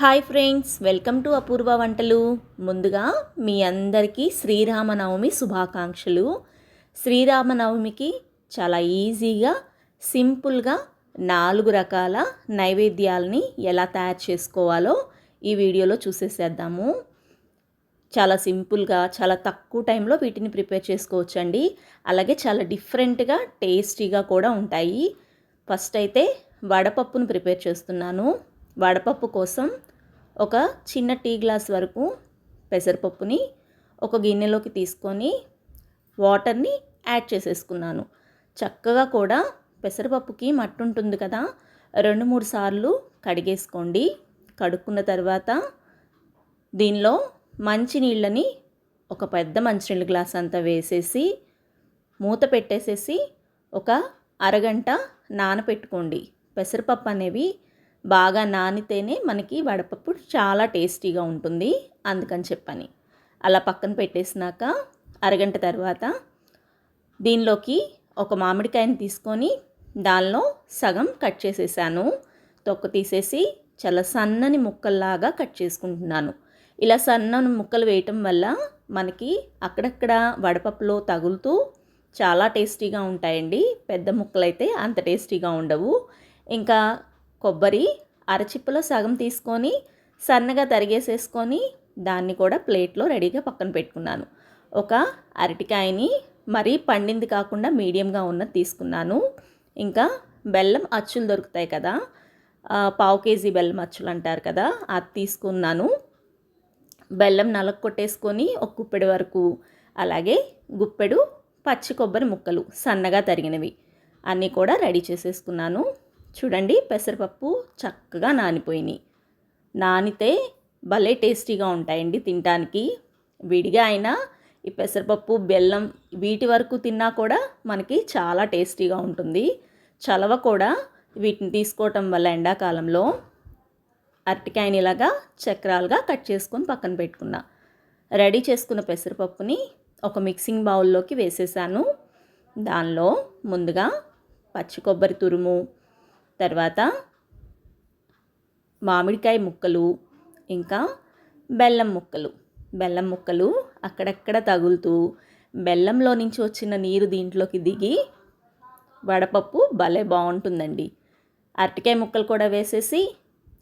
Hi friends welcome to Apoorva వంటలు. ముందుగా మీ అందరికీ శ్రీరామనవమి శుభాకాంక్షలు. శ్రీరామనవమికి చాలా ఈజీగా సింపుల్గా నాలుగు రకాల నైవేద్యాలని ఎలా తయారు చేసుకోవాలో ఈ వీడియోలో చూసేసేద్దాము. చాలా సింపుల్గా చాలా తక్కువ టైంలో వీటిని ప్రిపేర్ చేసుకోవచ్చండి. అలాగే చాలా డిఫరెంట్గా టేస్టీగా కూడా ఉంటాయి. ఫస్ట్ అయితే వడపప్పును ప్రిపేర్ చేస్తున్నాను. వడపప్పు కోసం ఒక చిన్న టీ గ్లాస్ వరకు పెసరపప్పుని ఒక గిన్నెలోకి తీసుకొని వాటర్ని యాడ్ చేసేసుకున్నాను. చక్కగా కూడా పెసరపప్పుకి మట్టి ఉంటుంది కదా. రెండు మూడు సార్లు కడిగేసుకోండి. కడుక్కున్న తర్వాత దీనిలో మంచినీళ్ళని ఒక పెద్ద మంచినీళ్ళ గ్లాస్ అంతా వేసేసి మూత పెట్టేసేసి ఒక అరగంట నానపెట్టుకోండి. పెసరపప్పు అనేవి బాగా నానితేనే మనకి వడపప్పు చాలా టేస్టీగా ఉంటుంది అందుకని చెప్పని. అలా పక్కన పెట్టేసినాక అరగంట తర్వాత దీనిలోకి ఒక మామిడికాయని తీసుకొని దానిలో సగం కట్ చేసేసాను. తొక్క తీసేసి చాలా సన్నని ముక్కల్లాగా కట్ చేసుకుంటున్నాను. ఇలా సన్నని ముక్కలు వేయటం వల్ల మనకి అక్కడక్కడ వడపప్పులో తగులుతూ చాలా టేస్టీగా ఉంటాయండి. పెద్ద ముక్కలైతే అంత టేస్టీగా ఉండవు. ఇంకా కొబ్బరి అరచిప్పలో సగం తీసుకొని సన్నగా తరిగేసేసుకొని దాన్ని కూడా ప్లేట్లో రెడీగా పక్కన పెట్టుకున్నాను. ఒక అరటికాయని మరీ పండింది కాకుండా మీడియంగా ఉన్నది తీసుకున్నాను. ఇంకా బెల్లం అచ్చులు దొరుకుతాయి కదా పావు కేజీ బెల్లం అచ్చులు అంటారు కదా అది తీసుకున్నాను. బెల్లం నలక కొట్టేసుకొని ఒక గుప్పెడు వరకు అలాగే గుప్పెడు పచ్చి కొబ్బరి ముక్కలు సన్నగా తరిగినవి అన్నీ కూడా రెడీ చేసేసుకున్నాను. చూడండి పెసరపప్పు చక్కగా నానిపోయినాయి. నానితే భలే టేస్టీగా ఉంటాయండి తినడానికి విడిగా అయినా ఈ పెసరపప్పు బెల్లం వీటి వరకు తిన్నా కూడా మనకి చాలా టేస్టీగా ఉంటుంది. చలవ కూడా వీటిని తీసుకోవటం వల్ల ఎండాకాలంలో. అరటికాయని ఇలాగా చక్రాలుగా కట్ చేసుకొని పక్కన పెట్టుకున్నా. రెడీ చేసుకున్న పెసరపప్పుని ఒక మిక్సింగ్ బౌల్లోకి వేసేసాను. దానిలో ముందుగా పచ్చి కొబ్బరి తురుము తర్వాత మామిడికాయ ముక్కలు ఇంకా బెల్లం ముక్కలు. బెల్లం ముక్కలు అక్కడక్కడ తగులుతూ బెల్లంలో నుంచి వచ్చిన నీరు దీంట్లోకి దిగి వడపప్పు భలే బాగుంటుందండి. అరటికాయ ముక్కలు కూడా వేసేసి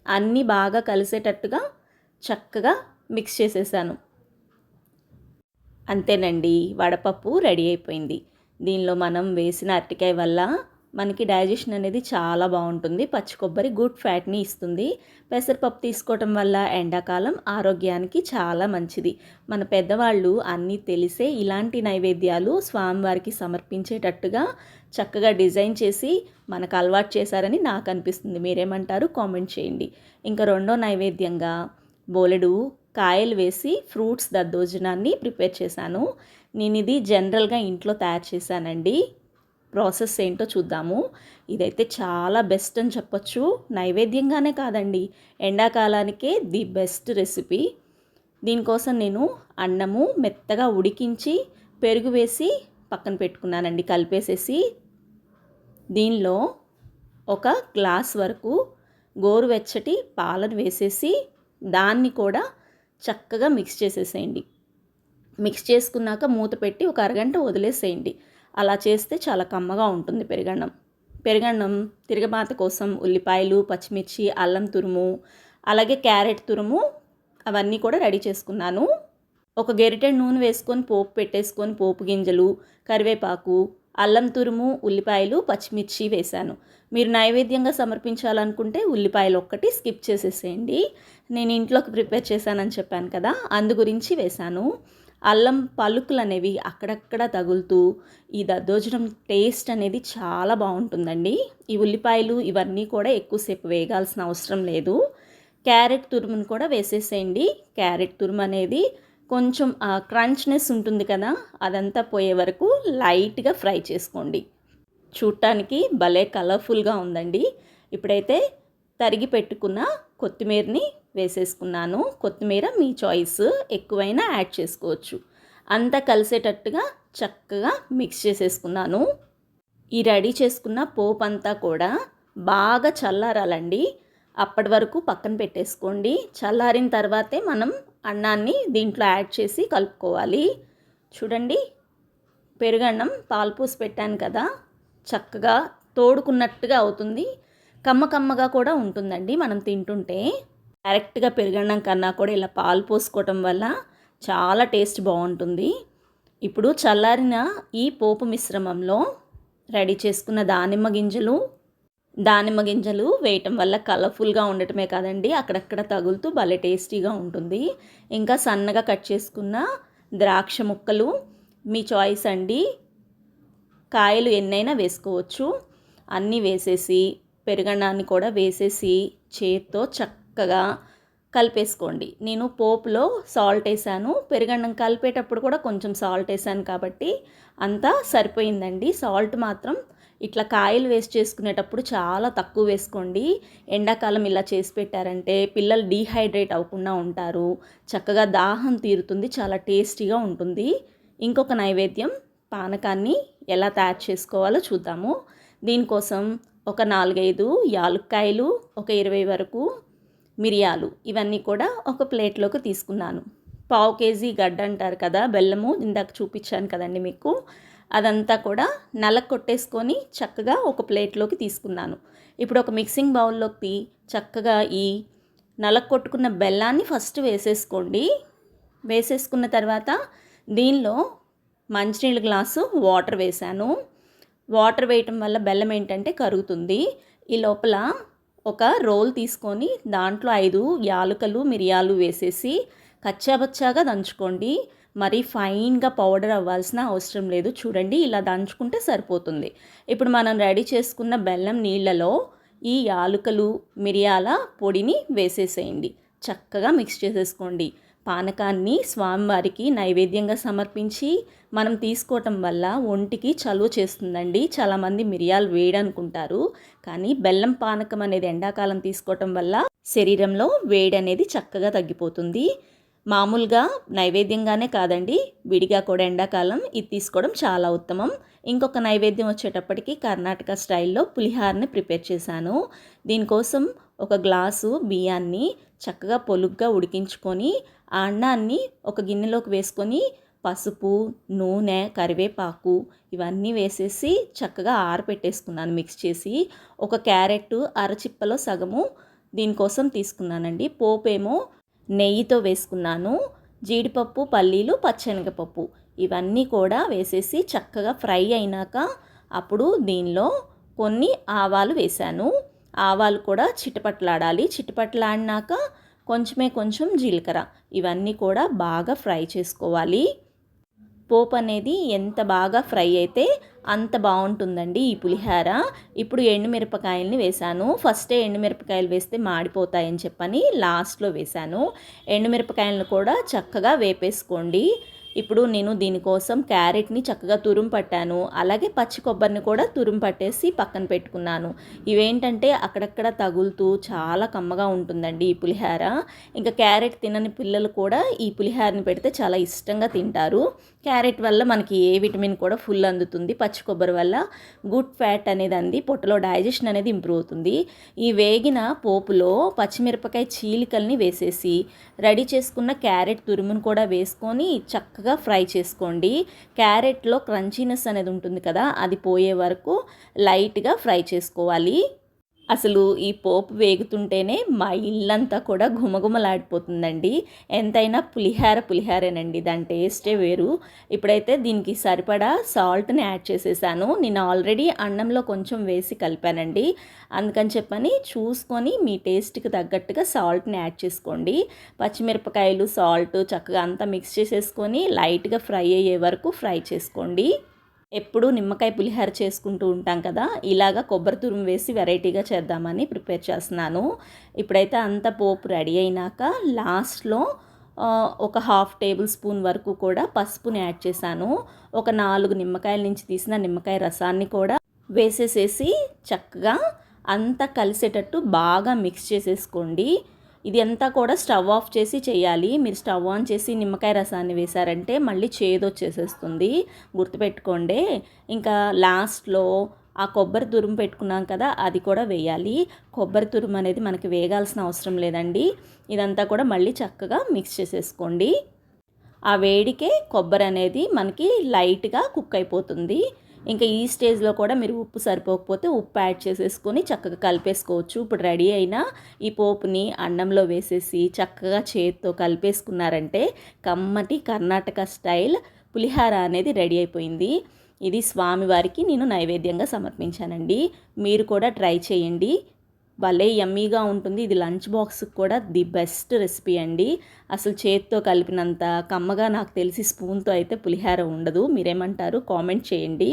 అన్నీ బాగా కలిసేటట్టుగా చక్కగా మిక్స్ చేసేసాను. అంతేనండి వడపప్పు రెడీ అయిపోయింది. దీనిలో మనం వేసిన అరటికాయ వల్ల మనకి డైజెషన్ అనేది చాలా బాగుంటుంది. పచ్చి కొబ్బరి గుడ్ ఫ్యాట్ని ఇస్తుంది. పెసరపప్పు తీసుకోవటం వల్ల ఎండాకాలం ఆరోగ్యానికి చాలా మంచిది. మన పెద్దవాళ్ళు అన్నీ తెలిసే ఇలాంటి నైవేద్యాలు స్వామివారికి సమర్పించేటట్టుగా చక్కగా డిజైన్ చేసి మనకు అలవాటు చేశారని నాకు అనిపిస్తుంది. మీరేమంటారు? కామెంట్ చేయండి. ఇంకా రెండో నైవేద్యంగా బోలెడు కాయలు వేసి ఫ్రూట్స్ దద్దోజనాన్ని ప్రిపేర్ చేశాను. నేను ఇది జనరల్గా ఇంట్లో తయారు చేశానండి. ప్రాసెస్ ఏంటో చూద్దాము. ఇదైతే చాలా బెస్ట్ అని చెప్పొచ్చు. నైవేద్యంగానే కాదండి ఎండాకాలానికే ది బెస్ట్ రెసిపీ. దీనికోసం నేను అన్నము మెత్తగా ఉడికించి పెరుగు వేసి పక్కన పెట్టుకున్నానండి కలిపేసేసి. దీనిలో ఒక గ్లాస్ వరకు గోరువెచ్చటి పాలను వేసేసి దాన్ని కూడా చక్కగా మిక్స్ చేసేసేయండి. మిక్స్ చేసుకున్నాక మూత పెట్టి ఒక అరగంట వదిలేసేయండి. అలా చేస్తే చాలా కమ్మగా ఉంటుంది పెరుగన్నం. పెరుగన్నం తిరగమాత కోసం ఉల్లిపాయలు పచ్చిమిర్చి అల్లం తురుము అలాగే క్యారెట్ తురుము అవన్నీ కూడా రెడీ చేసుకున్నాను. ఒక గెరిటెడ్ నూనె వేసుకొని పోపు పెట్టేసుకొని పోపు గింజలు కరివేపాకు అల్లం తురుము ఉల్లిపాయలు పచ్చిమిర్చి వేశాను. మీరు నైవేద్యంగా సమర్పించాలనుకుంటే ఉల్లిపాయలు ఒక్కటి స్కిప్ చేసేసేయండి. నేను ఇంట్లోకి ప్రిపేర్ చేశానని చెప్పాను కదా అందు గురించి వేశాను. అల్లం పలుకులు అనేవి అక్కడక్కడ తగులుతూ ఈ దద్దోజనం టేస్ట్ అనేది చాలా బాగుంటుందండి. ఈ ఉల్లిపాయలు ఇవన్నీ కూడా ఎక్కువసేపు వేగాల్సిన అవసరం లేదు. క్యారెట్ తురుమును కూడా వేసేసేయండి. క్యారెట్ తురుము అనేది కొంచెం క్రంచ్నెస్ ఉంటుంది కదా అదంతా పోయే వరకు లైట్గా ఫ్రై చేసుకోండి. చూడటానికి భలే కలర్ఫుల్గా ఉందండి. ఇప్పుడైతే తరిగి పెట్టుకున్న కొత్తిమీరని వేసేసుకున్నాను. కొత్తిమీర మీ చాయిస్ ఎక్కువైనా యాడ్ చేసుకోవచ్చు. అంతా కలిసేటట్టుగా చక్కగా మిక్స్ చేసేసుకున్నాను. ఈ రెడీ చేసుకున్న పోపు అంతా కూడా బాగా చల్లారాలండి. అప్పటి వరకు పక్కన పెట్టేసుకోండి. చల్లారిన తర్వాతే మనం అన్నాన్ని దీంట్లో యాడ్ చేసి కలుపుకోవాలి. చూడండి పెరుగన్నం పాలు పూసి పెట్టాను కదా. చక్కగా తోడుకున్నట్టుగా అవుతుంది. కమ్మ కమ్మగా కూడా ఉంటుందండి మనం తింటుంటే. డైరెక్ట్గా పెరుగన్నం కన్నా కూడా ఇలా పాలు పోసుకోవటం వల్ల చాలా టేస్ట్ బాగుంటుంది. ఇప్పుడు చల్లారిన ఈ పోపు మిశ్రమంలో రెడీ చేసుకున్న దానిమ్మ గింజలు దానిమ్మ గింజలు వేయటం వల్ల కలర్ఫుల్గా ఉండటమే కాదండి అక్కడక్కడ తగులుతూ భలే టేస్టీగా ఉంటుంది. ఇంకా సన్నగా కట్ చేసుకున్న ద్రాక్ష ముక్కలు మీ చాయిస్ అండి. కాయలు ఎన్నైనా వేసుకోవచ్చు. అన్నీ వేసేసి పెరుగన్నాన్ని కూడా వేసేసి చేత్తో చక్క చక్కగా కలిపేసుకోండి. నేను పోపులో సాల్ట్ వేసాను. పెరుగన్నం కలిపేటప్పుడు కూడా కొంచెం సాల్ట్ వేసాను కాబట్టి అంతా సరిపోయిందండి. సాల్ట్ మాత్రం ఇట్లా కాయలు వేస్ట్ చేసుకునేటప్పుడు చాలా తక్కువ వేసుకోండి. ఎండాకాలం ఇలా చేసి పెట్టారంటే పిల్లలు డీహైడ్రేట్ అవ్వకుండా ఉంటారు. చక్కగా దాహం తీరుతుంది. చాలా టేస్టీగా ఉంటుంది. ఇంకొక నైవేద్యం పానకాన్ని ఎలా తయారు చేసుకోవాలో చూద్దాము. దీనికోసం ఒక నాలుగైదు యాలుక్కాయలు ఒక ఇరవై వరకు మిరియాలు ఇవన్నీ కూడా ఒక ప్లేట్లోకి తీసుకున్నాను. పావు కేజీ గడ్డ అంటారు కదా బెల్లము ఇందాక చూపించాను కదండి మీకు. అదంతా కూడా నలక కొట్టేసుకొని చక్కగా ఒక ప్లేట్లోకి తీసుకున్నాను. ఇప్పుడు ఒక మిక్సింగ్ బౌల్లోకి చక్కగా ఈ నలక కొట్టుకున్న బెల్లాన్ని ఫస్ట్ వేసేసుకోండి. వేసేసుకున్న తర్వాత దీనిలో మంచినీళ్ళ గ్లాసు వాటర్ వేశాను. వాటర్ వేయటం వల్ల బెల్లం ఏంటంటే కరుగుతుంది. ఈ లోపల ఒక రోల్ తీసుకొని దాంట్లో ఐదు యాలకలు మిరియాలు వేసేసి కచ్చాబచ్చాగా దంచుకోండి. మరి ఫైన్గా పౌడర్ అవ్వాల్సిన అవసరం లేదు. చూడండి ఇలా దంచుకుంటే సరిపోతుంది. ఇప్పుడు మనం రెడీ చేసుకున్న బెల్లం నీళ్ళలో ఈ యాలుకలు మిరియాల పొడిని వేసేసేయండి. చక్కగా మిక్స్ చేసేసుకోండి. పానకాన్ని స్వామివారికి నైవేద్యంగా సమర్పించి మనం తీసుకోవటం వల్ల ఒంటికి చలువ చేస్తుందండి. చాలామంది మిరియాలు వేడనుకుంటారు. కానీ బెల్లం పానకం అనేది ఎండాకాలం తీసుకోవటం వల్ల శరీరంలో వేడి అనేది చక్కగా తగ్గిపోతుంది. మామూలుగా నైవేద్యంగానే కాదండి. విడిగా కూడా ఎండాకాలం ఇది తీసుకోవడం చాలా ఉత్తమం. ఇంకొక నైవేద్యం వచ్చేటప్పటికి కర్ణాటక స్టైల్లో పులిహార్ని ప్రిపేర్ చేశాను. దీనికోసం ఒక గ్లాసు బియ్యాన్ని చక్కగా పొలుగ్గా ఉడికించుకొని ఆ అన్నాన్ని ఒక గిన్నెలోకి వేసుకొని పసుపు నూనె కరివేపాకు ఇవన్నీ వేసేసి చక్కగా ఆరపెట్టేసుకున్నాను మిక్స్ చేసి. ఒక క్యారెట్ అరచిప్పలో సగము దీనికోసం తీసుకున్నానండి. పోపేమో నెయ్యితో వేసుకున్నాను. జీడిపప్పు పల్లీలు పచ్చెనగపప్పు ఇవన్నీ కూడా వేసేసి చక్కగా ఫ్రై అయినాక అప్పుడు దీనిలో కొన్ని ఆవాలు వేశాను. ఆవాలు కూడా చిటపట్లాడాలి. చిటపట్లాడినాక కొంచెమే కొంచెం జీలకర్ర. ఇవన్నీ కూడా బాగా ఫ్రై చేసుకోవాలి. పోపు అనేది ఎంత బాగా ఫ్రై అయితే అంత బాగుంటుందండి ఈ పులిహార. ఇప్పుడు ఎండుమిరపకాయలని వేశాను. ఫస్టే ఎండుమిరపకాయలు వేస్తే మాడిపోతాయని చెప్పని లాస్ట్లో వేశాను. ఎండుమిరపకాయలను కూడా చక్కగా వేపేసుకోండి. ఇప్పుడు నేను దీనికోసం క్యారెట్ని చక్కగా తురుము పట్టాను. అలాగే పచ్చి కొబ్బరిని కూడా తురుము పట్టేసి పక్కన పెట్టుకున్నాను. ఇవేంటంటే అక్కడక్కడ తగులుతూ చాలా కమ్మగా ఉంటుందండి ఈ పులిహార. ఇంకా క్యారెట్ తినని పిల్లలు కూడా ఈ పులిహారని పెడితే చాలా ఇష్టంగా తింటారు. క్యారెట్ వల్ల మనకి ఏ విటమిన్ కూడా ఫుల్ అందుతుంది. పచ్చి కొబ్బరి వల్ల గుడ్ ఫ్యాట్ అనేది అంది పొట్టలో డైజెషన్ అనేది ఇంప్రూవ్ అవుతుంది. ఈ వేగిన పోపులో పచ్చిమిరపకాయ చీలికల్ని వేసేసి రెడీ చేసుకున్న క్యారెట్ తురుమును కూడా వేసుకొని చక్కగా ఫ్రై చేసుకోండి. క్యారెట్లో క్రంచీనెస్ అనేది ఉంటుంది కదా అది పోయే వరకు లైట్గా ఫ్రై చేసుకోవాలి. అసలు ఈ పోపు వేగుతుంటేనే మా ఇల్లంతా కూడా ఘుమఘుమలాడిపోతుందండి. ఎంతైనా పులిహార పులిహారేనండి. దాని టేస్టే వేరు. ఇప్పుడైతే దీనికి సరిపడా సాల్ట్ని యాడ్ చేసేసాను. నేను ఆల్రెడీ అన్నంలో కొంచెం వేసి కలిపానండి. అందుకని చెప్పని చూసుకొని మీ టేస్ట్కి తగ్గట్టుగా సాల్ట్ని యాడ్ చేసుకోండి. పచ్చిమిరపకాయలు సాల్ట్ చక్కగా అంతా మిక్స్ చేసేసుకొని లైట్గా ఫ్రై అయ్యే వరకు ఫ్రై చేసుకోండి. ఎప్పుడు నిమ్మకాయ పులిహోర చేసుకుంటూ ఉంటాం కదా ఇలాగా కొబ్బరి తురుము వేసి వెరైటీగా చేద్దామని ప్రిపేర్ చేస్తున్నాను. ఇప్పుడైతే అంత పోపు రెడీ అయినాక లాస్ట్లో ఒక హాఫ్ టేబుల్ స్పూన్ వరకు కూడా పసుపుని యాడ్ చేశాను. ఒక నాలుగు నిమ్మకాయల నుంచి తీసిన నిమ్మకాయ రసాన్ని కూడా వేసేసేసి చక్కగా అంతా కలిసేటట్టు బాగా మిక్స్ చేసేసుకోండి. ఇది అంతా కూడా స్టవ్ ఆఫ్ చేసి చేయాలి. మీరు స్టవ్ ఆన్ చేసి నిమ్మకాయ రసాన్ని వేశారంటే మళ్ళీ చేదు వచ్చేసేస్తుంది. గుర్తుపెట్టుకోండి. ఇంకా లాస్ట్లో ఆ కొబ్బరి తురుము పెట్టుకున్నాం కదా అది కూడా వేయాలి. కొబ్బరి తురుము అనేది మనకి వేగాల్సిన అవసరం లేదండి. ఇదంతా కూడా మళ్ళీ చక్కగా మిక్స్ చేసేసుకోండి. ఆ వేడికే కొబ్బరి అనేది మనకి లైట్గా కుక్ అయిపోతుంది. ఇంకా ఈ స్టేజ్లో కూడా మీరు ఉప్పు సరిపోకపోతే ఉప్పు యాడ్ చేసేసుకొని చక్కగా కలిపేసుకోవచ్చు. ఇప్పుడు రెడీ అయిన ఈ పోపుని అన్నంలో వేసేసి చక్కగా చేతితో కలిపేసుకున్నారంటే కమ్మటి కర్ణాటక స్టైల్ పులిహార అనేది రెడీ అయిపోయింది. ఇది స్వామివారికి నేను నైవేద్యంగా సమర్పించానండి. మీరు కూడా ట్రై చేయండి. భలే యమ్మీగా ఉంటుంది. ఇది లంచ్ బాక్స్కి కూడా ది బెస్ట్ రెసిపీ అండి. అసలు చేతితో కలిపినంత కమ్మగా నాకు తెలిసి స్పూన్తో అయితే పులిహార ఉండదు. మీరేమంటారు? కామెంట్ చేయండి.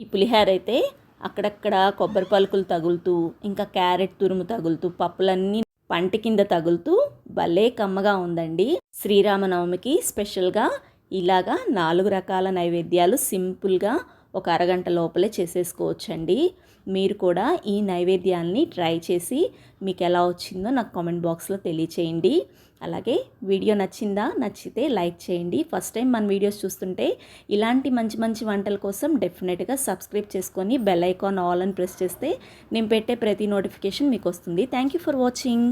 ఈ పులిహార అయితే అక్కడక్కడ కొబ్బరి పలుకులు తగులుతూ ఇంకా క్యారెట్ తురుము తగులుతూ పప్పులన్నీ పంట కింద తగులుతూ భలే కమ్మగా ఉందండి. శ్రీరామనవమికి స్పెషల్గా ఇలాగా నాలుగు రకాల నైవేద్యాలు సింపుల్గా ఒక అరగంట లోపలే చేసేసుకోవచ్చండి. మీరు కూడా ఈ నైవేద్యాన్ని ట్రై చేసి మీకు ఎలా వచ్చిందో నాకు కామెంట్ బాక్స్లో తెలియచేయండి. అలాగే వీడియో నచ్చిందా నచ్చితే లైక్ చేయండి. ఫస్ట్ టైం మన వీడియోస్ చూస్తుంటే ఇలాంటి మంచి మంచి వంటల కోసం డెఫినెట్గా సబ్స్క్రైబ్ చేసుకొని బెల్ ఐకాన్ ఆల్ అని ప్రెస్ చేస్తే నేను పెట్టే ప్రతి నోటిఫికేషన్ మీకు వస్తుంది. Thank you for watching.